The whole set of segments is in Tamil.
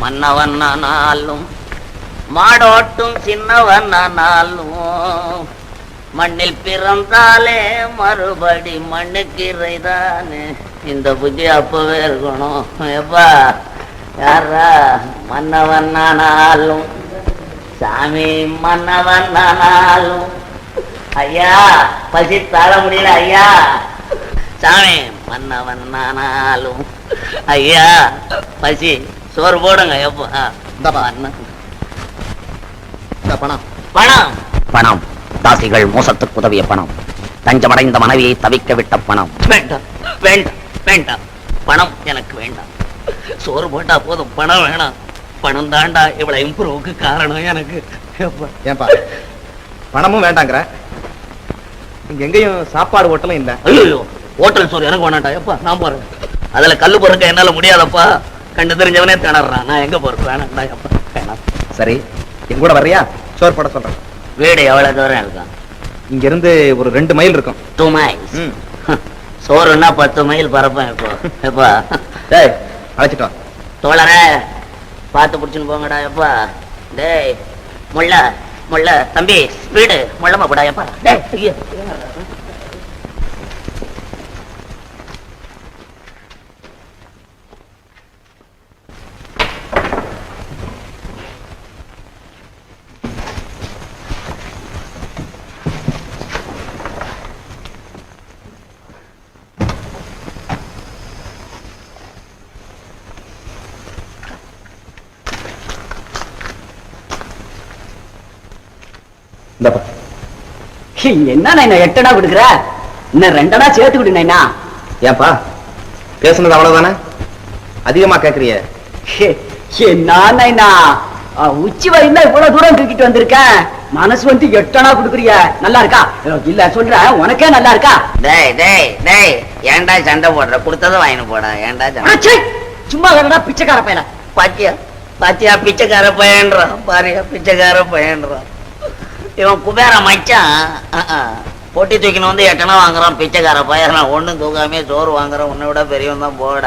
மன்னவனானாலும் மாடோட்டும் சின்னவனானாலும் மண்ணில் பிறந்தாலே மறுபடி மண்ணுக்கு இறைதானே. இந்த புத்தி அப்பவே இருக்கணும். எப்பா யாரா மன்னவனானாலும் சாமி மன்னவனானாலும். ஐயா பசி தாழ முடியல ஐயா. சாமி மன்னவன் ஐயா பசி சோறு போடுங்க எப்போ? பணம். பணம். பணம். தாசிகள் மோசத்துக்கு உதவிய பணம். தஞ்சமடைந்த மனைவியை தவிக்க விட்ட பணம். வேண்டாம் வேண்டாம் வேண்டாம். பணம் எனக்கு வேண்டாம். சோறு போட்டா போதும் பணம் வேணாம். பணம் தாண்டா இவ்வளவு இம்ப்ரூவுக்கு காரணம் எனக்கு. ஏன்பா? பணமும் வேண்டாங்கிற. இங்க எங்கேயும் சாப்பாடு ஹோட்டலும் இல்ல. ஐயோ ஹோட்டல் சோறு எனக்கு வேணாண்டா எப்பா? நான் போறேன். அதுல கல்லு பொறுக்க என்னால முடியாதப்பா. கண்டு தெரிஞ்சவனே திணறான். நான் எங்க வேணாண்டா எப்பா வேணாம். சரி என் கூட வர்றியா? சோறு போட சொல்றேன். வீடு எவ்வளவு தூரம் இருக்கும் இங்க இருந்து ஒரு ரெண்டு மைல் இருக்கும். Two miles. சோறுன்னா பத்து மைல் பறப்பேன் இப்போ. எப்பா? டேய் அழைச்சிட்டு வா. தோழரே பார்த்து பிடிச்சுன்னு போங்கடா எப்பா. டேய் முள்ள முள்ள தம்பி ஸ்பீடு முள்ளமா போடா எப்பா. டேய் ஐயோ. என்ன நைனா எட்டனா கொடுக்குற இன்னும் ரெண்டனா சேர்த்து கொடு நைனா ஏன்பா பேசுனது அவ்வளவுதானே? அதிகமா கேக்குறிய. என்ன உச்சி வரையும் இவ்வளவு தூரம் தூக்கிட்டு வந்திருக்கேன் மனசு வந்து எட்டனா கொடுக்குறிய. நல்லா இருக்கா? இல்ல சொல்றேன் உனக்கே நல்லா இருக்கா? டேய் டேய் டேய் ஏன்டா சண்டை போடுற? கொடுத்ததை வாங்கிட்டு போடா ஏன்டா சண்டை? சும்மா வரடா பிச்சைக்கார பையல பாத்தியா? பாத்தியா பிச்சைக்கார பையன்றான் பாரியா பிச்சைக்கார பையன்றான். இவன் குபேர மச்சான். பொட்டி தூக்கின்னு வந்து எட்டனா வாங்குறான் பிச்சைக்கார பையன். நான் ஒண்ணும் தூக்காமே சோறு வாங்குறேன். உன்னை விட பெரியவன் தான் போட.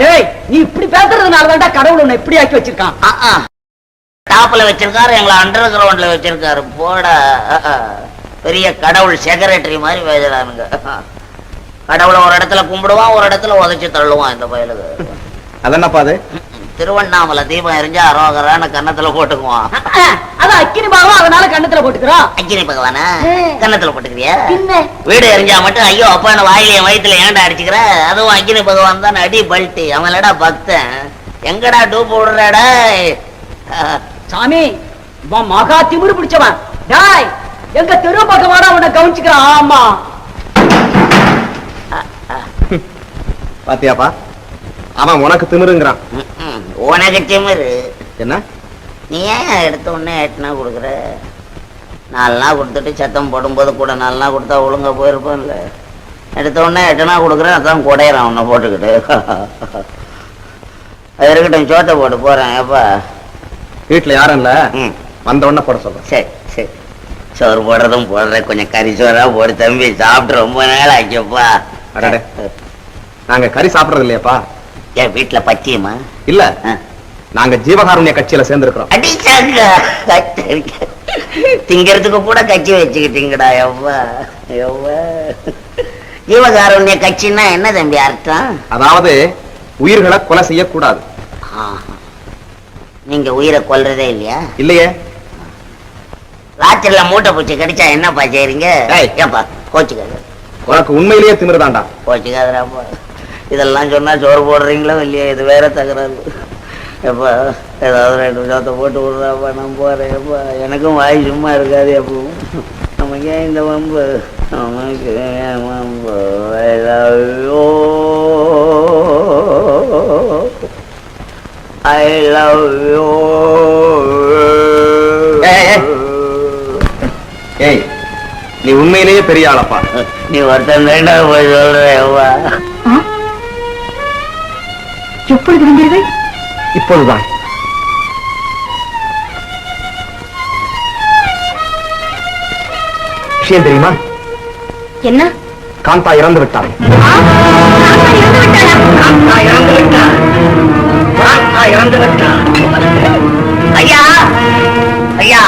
டேய் நீ இப்படி பேசுறதுனால தான்டா கடவுள் உன்னை இப்படி ஆக்கி வச்சிருக்கான். டாப்ல வச்சிருக்காரு எங்களை அண்டர் கிரவுண்ட்ல வச்சிருக்காரு. போட. பெரிய கடவுள் செக்ரட்டரி மாதிரி பேசுறானுங்க. கடவுளை ஒரு இடத்துல கும்பிடுவான் ஒரு இடத்துல உதைச்சு தள்ளுவான் இந்த பயலுக்கு. அதென்னப்பா அது? திருவண்ணாமலை தீபம் எரிஞ்சா அரோகரான கன்னத்துல போட்டுக்குவான். அதான் அக்கினி பாவம் அதனால கண்ணத்துல போட்டுக்கிறோம் அக்கினி பகவானா. கன்னத்துல போட்டுக்கிறியா? வீடு எரிஞ்சா மட்டும் ஐயோ அப்பா என்ன வாயில என் வயித்துல ஏன்டா அடிச்சுக்கிற? அதுவும் அக்கினி பகவான் தான் அடி பல்ட்டி. இல்லடா பக்தன். எங்கடா டூப் விடுறாடா சாமி மகா திமிரு பிடிச்சவன். டாய் எங்க தெரு பக்கமாடா உன்னை கவனிச்சுக்கிறான். ஆமா. பாத்தியாப்பா? அவன் உனக்கு திமிருங்கிறான். ம், ம். உனக்கு திமிரு என்ன? நீ ஏன் எடுத்த உடனே எட்டுனா கொடுக்குற? நாலு நாள் கொடுத்துட்டு சத்தம் போடும்போது கூட நாலு நாள் கொடுத்தா ஒழுங்கா போயிருப்போம்ல எடுத்த உடனே எட்டுனா கொடுக்குறேன் அதான் குடையிறான் உன்னை போட்டுக்கிட்டு. அது இருக்கட்டும் சோத்தை போட்டு போறேன் எப்பா வீட்டுல யாரும் இல்ல? ம். வந்த உடனே போட சொல்றேன் சரி சரி. சோறு போடுறதும் போடுறேன் கொஞ்சம் கறி சோறா போடு தம்பி சாப்பிட்டு ரொம்ப நாள் ஆச்சுப்பா அடடே. நாங்க கறி சாப்பிடுறது இல்லையாப்பா? என் வீட்டுல பச்சியமா இல்ல. நாங்க ஜீவகாருண்ய கட்சியில சேர்ந்திருக்கிறோம். திங்கிறதுக்கு கூட கட்சி வச்சுக்கிட்டீங்கடா எவ்வா எவ்வா ஜீவகாருண்ய கட்சின்னா என்ன தம்பி அர்த்தம்? அதாவது உயிர்களை கொலை செய்யக்கூடாது. நீங்க உயிரை கொல்றதே இல்லையா? இல்லையே. ராத்திரில மூட்டை பூச்சி கடிச்சா என்னப்பா செய்றீங்க. ஏப்பா கோச்சுக்காது. உனக்கு உண்மையிலேயே திமிருதாண்டா கோச்சுக்காதராப்பா இதெல்லாம் சொன்னா சோறு போடுறீங்களோ இல்லையா இது வேற தகராறு. எப்பா ஏதாவது ரெண்டு சோத்தை போட்டு விடுறாப்பா நான் போறேன் எப்பா எனக்கும் வாய் சும்மா இருக்காது எப்பவும். நமக்கு ஏன் இந்த வம்பு? நமக்கு ஏன் வம்பு? you. I love you. ஏய், நீ உண்மையிலேயே பெரிய ஆளப்பா. நீ ஒருத்தன் போய் சொல்ற இப்பொழுதுதான் விஷயம் தெரியுமா? என்ன? காந்தா இறந்து விட்டாள் ஆ, நான் இறந்து காந்தா இறந்து விட்டார் காந்தா இறந்து விட்டார் ஐயா ஐயா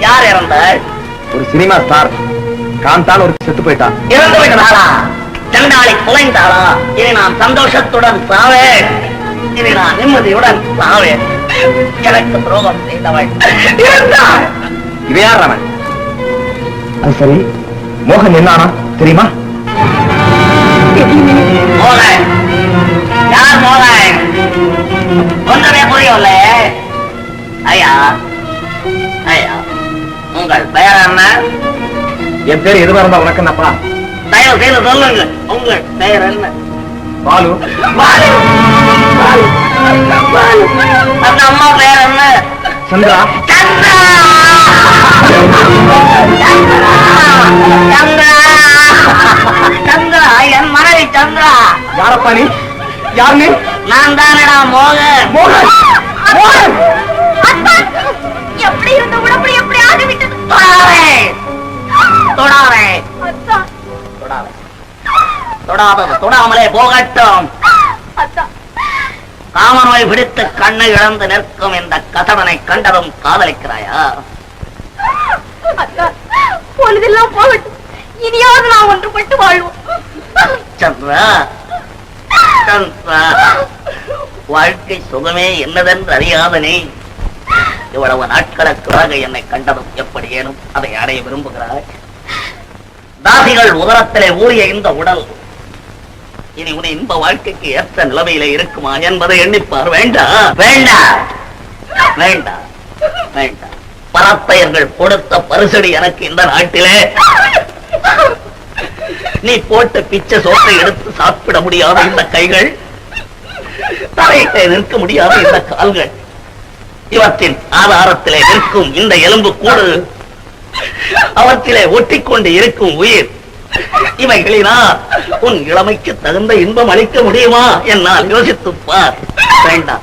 யார் இறந்தாள்? ஒரு சினிமா ஸ்டார். காந்தான் ஒரு செத்து போயிட்டான். இறந்து விட்டதாளா சண்டாளி குலைந்தாளா? இனி நான் சந்தோஷத்துடன் சாவேன். இனி நான் நிம்மதியுடன் சாவேன் எனக்கு துரோகம் செய்தவள். இறந்தாள் இவன் யார் அவன்? அது சரி. மோகன் என்னானா? தெரியுமா? மோகன். யார் மோகன்? ஒன்றுமே புரியல ஐயா ஐயா உங்கள் பெயர் என்ன? என் பேர் எதுவா இருந்தா உனக்கு என்னப்பா? தயவு செய்து சொல்லுங்க உங்கள் பெயர் என்ன? பாலு. பாலு. அந்த அம்மா பெயர் என்ன சந்திரா சந்திரா சந்திரா சந்திரா என் மனைவி சந்திரா யாரப்பா நீ? யார் நீ நான் தானடா மோகன். மோகன். மோகன் எப்படி இருந்த உடம்பு எப்படி ஆகிவிட்டது தொடாதே. தொடாதே. தொடாமலே போகட்டும். அத்தா. காமநோய் பிடித்து கண்ணை இழந்து நிற்கும் இந்த கசடனை கண்டதும் காதலிக்கிறாயா? பொழுதெல்லாம் போகட்டும். இனியாவது நான் ஒன்றுபட்டு வாழ்வோம். சந்திரா சந்திரா வாழ்க்கை சுகமே என்னதென்று அறியாத நீ. இவ்வளவு நாட்களுக்காக என்னை கண்டதும் எப்படி ஏனும் அதை அடைய விரும்புகிறாய்? தாசிகள் உதரத்திலே ஊறிய இந்த உடல் இனி உன் இன்ப வாழ்க்கைக்கு ஏற்ற நிலைமையிலே இருக்குமா என்பதை எண்ணிப்பார். வேண்டாம் வேண்டாம் வேண்டாம் வேண்டாம் பரப்பெயர்கள் கொடுத்த பரிசடி எனக்கு இந்த நாட்டிலே. நீ போட்ட பிச்சை சோத்தை எடுத்து சாப்பிட முடியாத இந்த கைகள். தலையிலே நிற்க முடியாத இந்த கால்கள். இவற்றின் ஆதாரத்திலே நிற்கும் இந்த எலும்பு கூடு. அவற்றிலே ஒட்டிக்கொண்டு இருக்கும் உயிர். இவைகளினா உன் இளமைக்கு தகுந்த இன்பம் அளிக்க முடியுமா? என்னால் யோசித்துப்பார் வேண்டாம்.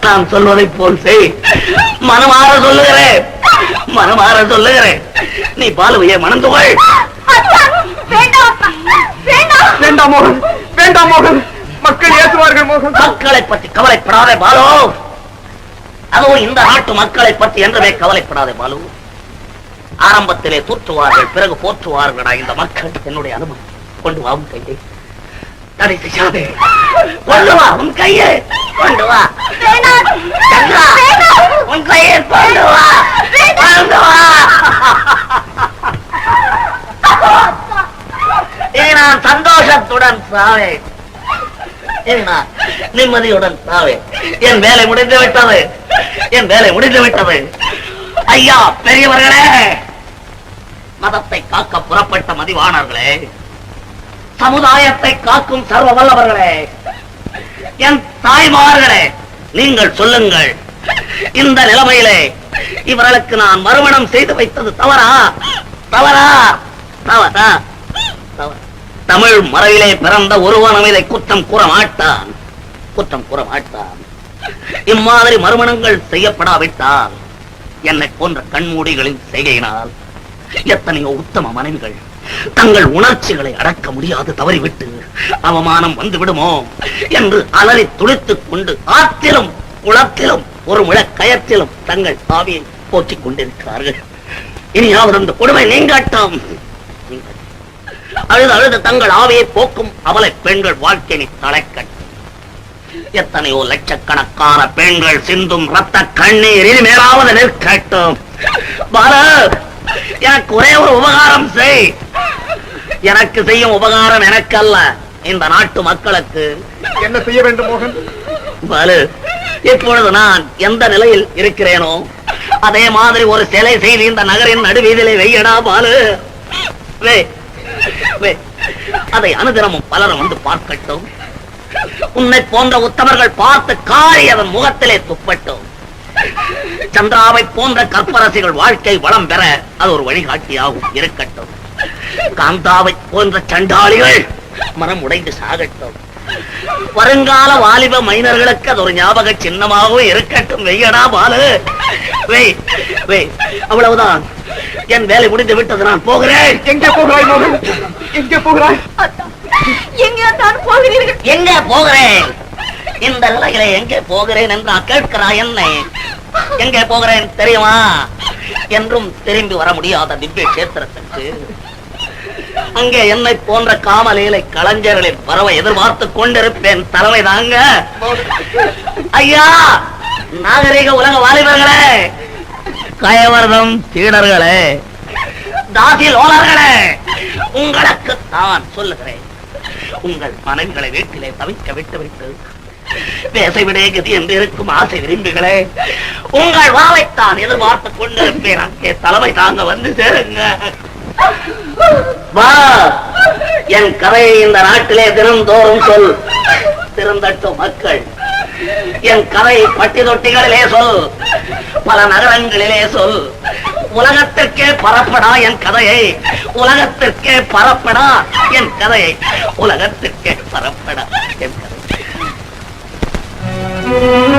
நான் சொல்வதை போல் செய். மனமாற சொல்லுகிறேன். மனமாற சொல்லுகிறேன். நீ பாலுவையை மணந்து கொள். வேண்டாம் வேண்டாம் மோகன். வேண்டாம் மோகன். மக்கள் ஏற்றுவார்கள் மோகன். மக்களை பற்றி கவலைப்படாதே பாலு. அதுவும் இந்த நாட்டு மக்களை பற்றி என்றுமே கவலைப்படாதே பாலு. ஆரம்பத்திலே தூற்றுவார்கள் பிறகு போற்றுவார்களா இந்த மக்கள் என்னுடைய அனுபவம். கொண்டு வா உன் கையை. தடை செய்யாதே கொண்டு வா உன் கையை. கொண்டு வா. சந்திரா, உன் கையை கொண்டு வா. கொண்டு வா. இனி நான் சந்தோஷத்துடன் சாவேன் நிம்மதியுடன் சாவேன் என் வேலை முடிந்து விட்டது. என் வேலை முடிந்து விட்டது. ஐயா பெரியவர்களே. மதத்தை காக்க புறப்பட்ட மதிவாணர்களே சமுதாயத்தை காக்கும் சர்வ வல்லவர்களே என் தாய்மார்களே நீங்கள் சொல்லுங்கள். இந்த நிலைமையிலே இவர்களுக்கு நான் மறுமணம் செய்து வைத்தது தவறா? தவறா? தவறா? தமிழ் மறையிலே பிறந்த ஒருவனும் இதை குற்றம் கூற மாட்டான். குற்றம் கூற மாட்டான். இம்மாதிரி மறுமணங்கள் செய்யப்படாவிட்டால் என்னை போன்ற கண்மூடிகளின் செய்கையினால் எத்தனையோ உத்தம மனைவிகள். தங்கள் உணர்ச்சிகளை அடக்க முடியாது தவறிவிட்டு அவமானம் வந்து விடுமோ என்று அலறி துடித்துக் கொண்டு ஆற்றிலும் குளத்திலும் ஒரு முழக்கயத்திலும் தங்கள் ஆவியை போற்றிக் கொண்டிருக்கிறார்கள். இனியாவது அந்த கொடுமை நீங்காட்டும்? அழுது அழுது தங்கள் ஆவியை போக்கும் அவலை பெண்கள் வாழ்க்கையை தலைக்கட்டும் எத்தனையோ லட்சக்கணக்கான பெண்கள் சிந்தும் ரத்த கண்ணீர் இனிமேலாவது நிற்கட்டும். பால எனக்கு ஒரே ஒரு உபகாரம் செய். எனக்கு செய்யும் உபகாரம் எனக்கு அல்ல இந்த நாட்டு மக்களுக்கு. என்ன செய்ய வேண்டும் மோகன்? பாலு இப்பொழுது நான் எந்த நிலையில் இருக்கிறேனோ அதே மாதிரி ஒரு சிலை செய்து இந்த நகரின் நடுவீதிலே வெய்யடா பாலு. அதை அனுதினமும் பலரும் வந்து பார்க்கட்டும். உன்னை போன்ற உத்தமர்கள் பார்த்து காரி அதன் முகத்திலே துப்பட்டும். சந்திராவை போன்ற கற்பரசிகள் வாழ்க்கை வளம் பெற அது ஒரு வழிகாட்டியாகும் இருக்கட்டும். காந்தாவை போன்ற சண்டாளிகள் மனம் உடைந்து சாகட்டும். வருங்கால வாலிப மைனர்களுக்கு அது ஒரு ஞாபக சின்னமாகவும் இருக்கட்டும். வெய்யடா பாலு. வெய் வெய் அவ்வளவுதான். என் வேலை முடிந்து விட்டது நான் போகிறேன். எங்கே போகிறாய் மோகன்? எங்கே போகிறாய்? எங்கே தான் போகிறீர்கள்? எங்க போகிறேன்? இந்த நிலையில எங்கே போகிறேன் என்று கேட்கிறாய் என்னை. எங்கே போகிறேன் தெரியுமா? என்றும் திரும்பி வர முடியாத திவ்ய கஷேத்திரத்திற்கு. அங்கே என்னை போன்ற காமலீலை கலைஞர்களின் வரவை எதிர்பார்த்து கொண்டிருப்பேன் தலைமை தாங்க. ஐயா நாகரிக உலக வாலிபர்களே கயவர்தம் சீடர்களே தாசி லோலர்களே உங்களுக்கு தான் சொல்லுகிறேன். உங்கள் மனைவிகளை வீட்டிலே தவிக்க விட்டு விட்டு விடே கதி என்று இருக்கும் ஆசை விரும்புகளே. உங்கள் வாவைத்தான் எதிர்பார்த்து கொண்டிருப்பேன். அங்கே தலைமை தாங்க வந்து சேருங்க. வா. என் கதையை இந்த நாட்டிலே தினந்தோறும் சொல். திறந்தட்டும் மக்கள். என் கதை பட்டி தொட்டிகளிலே சொல். பல நகரங்களிலே சொல். உலகத்திற்கே பரப்படா என் கதையை. உலகத்திற்கே பரப்படா என் கதையை. உலகத்திற்கே பரப்படா என் கதை Música